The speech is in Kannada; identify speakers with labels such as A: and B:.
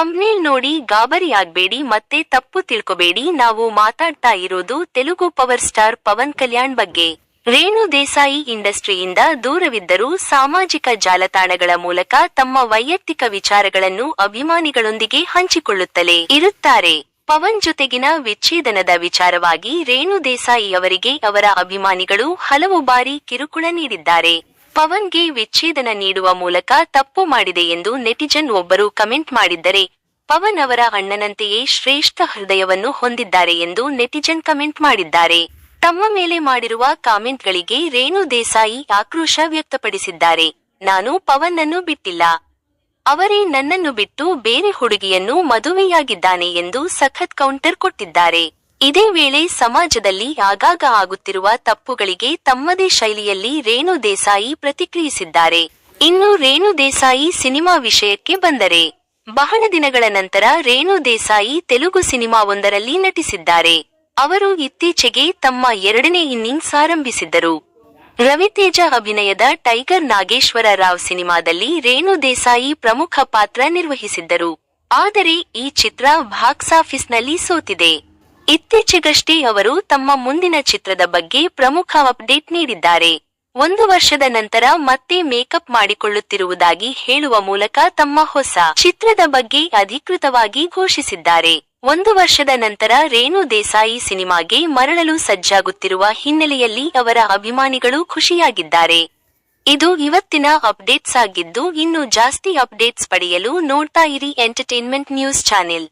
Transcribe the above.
A: ತಮ್ನೇಲ್ ನೋಡಿ ಗಾಬರಿಯಾಗ್ಬೇಡಿ, ಮತ್ತೆ ತಪ್ಪು ತಿಳ್ಕೊಬೇಡಿ. ನಾವು ಮಾತಾಡ್ತಾ ಇರೋದು ತೆಲುಗು ಪವರ್ ಸ್ಟಾರ್ ಪವನ್ ಕಲ್ಯಾಣ್ ಬಗ್ಗೆ. ರೇಣು ದೇಸಾಯಿ ಇಂಡಸ್ಟ್ರಿಯಿಂದ ದೂರವಿದ್ದರೂ ಸಾಮಾಜಿಕ ಜಾಲತಾಣಗಳ ಮೂಲಕ ತಮ್ಮ ವೈಯಕ್ತಿಕ ವಿಚಾರಗಳನ್ನು ಅಭಿಮಾನಿಗಳೊಂದಿಗೆ ಹಂಚಿಕೊಳ್ಳುತ್ತಲೇ ಇರುತ್ತಾರೆ. ಪವನ್ ಜೊತೆಗಿನ ವಿಚ್ಛೇದನದ ವಿಚಾರವಾಗಿ ರೇಣು ದೇಸಾಯಿ ಅವರಿಗೆ ಅವರ ಅಭಿಮಾನಿಗಳು ಹಲವು ಬಾರಿ ಕಿರುಕುಳ ನೀಡಿದ್ದಾರೆ. ಪವನ್ಗೆ ವಿಚ್ಛೇದನ ನೀಡುವ ಮೂಲಕ ತಪ್ಪು ಮಾಡಿದೆ ಎಂದು ನೆಟಿಜನ್ ಒಬ್ಬರು ಕಮೆಂಟ್ ಮಾಡಿದ್ದರೆ, ಪವನ್ ಅವರ ಅಣ್ಣನಂತೆಯೇ ಶ್ರೇಷ್ಠ ಹೃದಯವನ್ನು ಹೊಂದಿದ್ದಾರೆ ಎಂದು ನೆಟಿಜನ್ ಕಮೆಂಟ್ ಮಾಡಿದ್ದಾರೆ. ತಮ್ಮ ಮೇಲೆ ಮಾಡಿರುವ ಕಾಮೆಂಟ್ಗಳಿಗೆ ರೇಣು ದೇಸಾಯಿ ಆಕ್ರೋಶ ವ್ಯಕ್ತಪಡಿಸಿದ್ದಾರೆ. ನಾನು ಪವನ್ ಅನ್ನು ಬಿಟ್ಟಿಲ್ಲ. ಅವರೇ ನನ್ನನ್ನು ಬಿಟ್ಟು ಬೇರೆ ಹುಡುಗಿಯನ್ನು ಮದುವೆಯಾಗಿದ್ದಾನೆ ಎಂದು ಸಖತ್ ಕೌಂಟರ್ ಕೊಟ್ಟಿದ್ದಾರೆ. ಇದೇ ವೇಳೆ ಸಮಾಜದಲ್ಲಿ ಆಗಾಗ ಆಗುತ್ತಿರುವ ತಪ್ಪುಗಳಿಗೆ ತಮ್ಮದೇ ಶೈಲಿಯಲ್ಲಿ ರೇಣು ದೇಸಾಯಿ ಪ್ರತಿಕ್ರಿಯಿಸಿದ್ದಾರೆ. ಇನ್ನು ರೇಣು ದೇಸಾಯಿ ಸಿನಿಮಾ ವಿಷಯಕ್ಕೆ ಬಂದರೆ ಬಹಳ ದಿನಗಳ ನಂತರ ರೇಣು ದೇಸಾಯಿ ತೆಲುಗು ಸಿನಿಮಾವೊಂದರಲ್ಲಿ ನಟಿಸಿದ್ದಾರೆ. ಅವರು ಇತ್ತೀಚೆಗೆ ತಮ್ಮ ಎರಡನೇ ಇನ್ನಿಂಗ್ಸ್ ಆರಂಭಿಸಿದ್ದರು. ರವಿತೇಜ ಅಭಿನಯದ ಟೈಗರ್ ನಾಗೇಶ್ವರ ರಾವ್ ಸಿನಿಮಾದಲ್ಲಿ ರೇಣು ದೇಸಾಯಿ ಪ್ರಮುಖ ಪಾತ್ರ ನಿರ್ವಹಿಸಿದ್ದರು. ಆದರೆ ಈ ಚಿತ್ರ ಬಾಕ್ಸ್ ಆಫೀಸ್ನಲ್ಲಿ ಸೋತಿದೆ. ಇತ್ತೀಚೆಗಷ್ಟೇ ಅವರು ತಮ್ಮ ಮುಂದಿನ ಚಿತ್ರದ ಬಗ್ಗೆ ಪ್ರಮುಖ ಅಪ್ಡೇಟ್ ನೀಡಿದ್ದಾರೆ. ಒಂದು ವರ್ಷದ ನಂತರ ಮತ್ತೆ ಮೇಕಪ್ ಮಾಡಿಕೊಳ್ಳುತ್ತಿರುವುದಾಗಿ ಹೇಳುವ ಮೂಲಕ ತಮ್ಮ ಹೊಸ ಚಿತ್ರದ ಬಗ್ಗೆ ಅಧಿಕೃತವಾಗಿ ಘೋಷಿಸಿದ್ದಾರೆ. ಒಂದು ವರ್ಷದ ನಂತರ ರೇಣು ದೇಸಾಯಿ ಸಿನಿಮಾಗೆ ಮರಳಲು ಸಜ್ಜಾಗುತ್ತಿರುವ ಹಿನ್ನೆಲೆಯಲ್ಲಿ ಅವರ ಅಭಿಮಾನಿಗಳು ಖುಷಿಯಾಗಿದ್ದಾರೆ. ಇದು ಇವತ್ತಿನ ಅಪ್ಡೇಟ್ಸ್ ಆಗಿದ್ದು, ಇನ್ನು ಜಾಸ್ತಿ ಅಪ್ಡೇಟ್ಸ್ ಪಡೆಯಲು ನೋಡ್ತಾ ಇರಿ ಎಂಟರ್ಟೈನ್ಮೆಂಟ್ ನ್ಯೂಸ್ ಚಾನೆಲ್